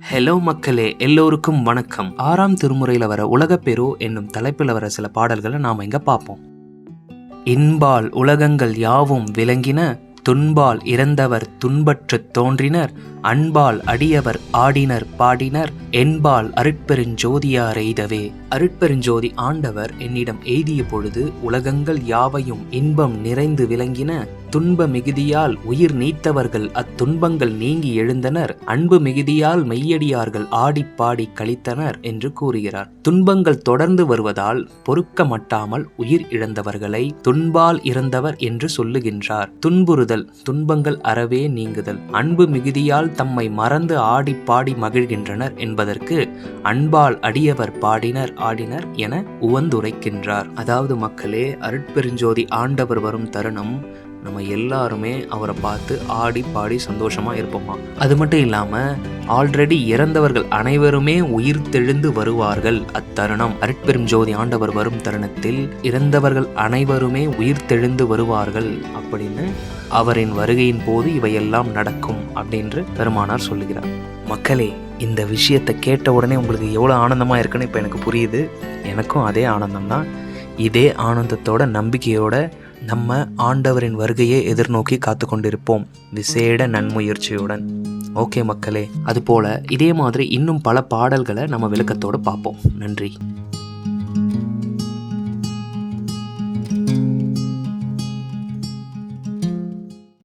Hello மக்களே எல்லோருக்கும் வணக்கம். ஆறாம் திருமுறையில் வர உலகப்பெரு என்னும் தலைப்பில் வர சில பாடல்களை நாம் இங்க பார்ப்போம். இன்பால் உலகங்கள் யாவும் விளங்கின துன்பால் இறந்தவர் துன்பற்றுத் தோன்றினர் அன்பால் அடியவர் ஆடினர் பாடினர் என்பால் அருட்பெருஞ்சோதியார் எய்தவே அருட்பெருஞ்சோதி ஆண்டவர் என்னிடம் எய்திய பொழுது உலகங்கள் யாவையும் இன்பம் நிறைந்து விளங்கின துன்ப மிகுதியால் உயிர் நீத்தவர்கள் அத்துன்பங்கள் நீங்கி எழுந்தனர். அன்பு மிகுதியால் மெய்யடியார்கள் ஆடிப் பாடி கழித்தனர் என்று கூறுகிறார். துன்பங்கள் தொடர்ந்து வருவதால் பொறுக்க மட்டாமல் உயிர் இழந்தவர்களை துன்பால் இறந்தவர் என்று சொல்லுகின்றார். துன்புறுதல் துன்பங்கள் அறவே நீங்குதல். அன்பு மிகுதியால் தம்மை மறந்து ஆடி பாடி மகிழ்கின்றனர் என்பதற்கு அன்பால் அடியவர் பாடினர் ஆடினர் என உவந்துரைக்கின்றார். அதாவது மக்களே அருட்பெருஞ்சோதி ஆண்டவர் வரும் தருணம் நம்ம எல்லாருமே அவரை பார்த்து ஆடி பாடி சந்தோஷமா இருப்போமா? அது மட்டும் இல்லாம ஆல்ரெடி இறந்தவர்கள் அனைவருமே உயிர் தெழுந்து வருவார்கள் அத்தருணம். அருட்பெரும் ஜோதி ஆண்டவர் வரும் தருணத்தில் இறந்தவர்கள் அனைவருமே உயிர் தெழுந்து வருவார்கள் அப்படின்னு அவரின் வருகையின் போது இவையெல்லாம் நடக்கும் அப்படின்று பெருமானார் சொல்லுகிறார். மக்களே இந்த விஷயத்தை கேட்ட உடனே உங்களுக்கு எவ்வளோ ஆனந்தமாக இருக்குன்னு இப்போ எனக்கு புரியுது. எனக்கும் அதே ஆனந்தம் தான் இதே ஆனந்தத்தோட நம்பிக்கையோட நம்ம ஆண்டவரின் வருகையை எதிர்நோக்கி காத்து கொண்டிருப்போம். விசேட நன்முயற்சியுடன். ஓகே மக்களே அதுபோல் இதே மாதிரி இன்னும் பல பாடல்களை நம்ம விளக்கத்தோடு பார்ப்போம். நன்றி.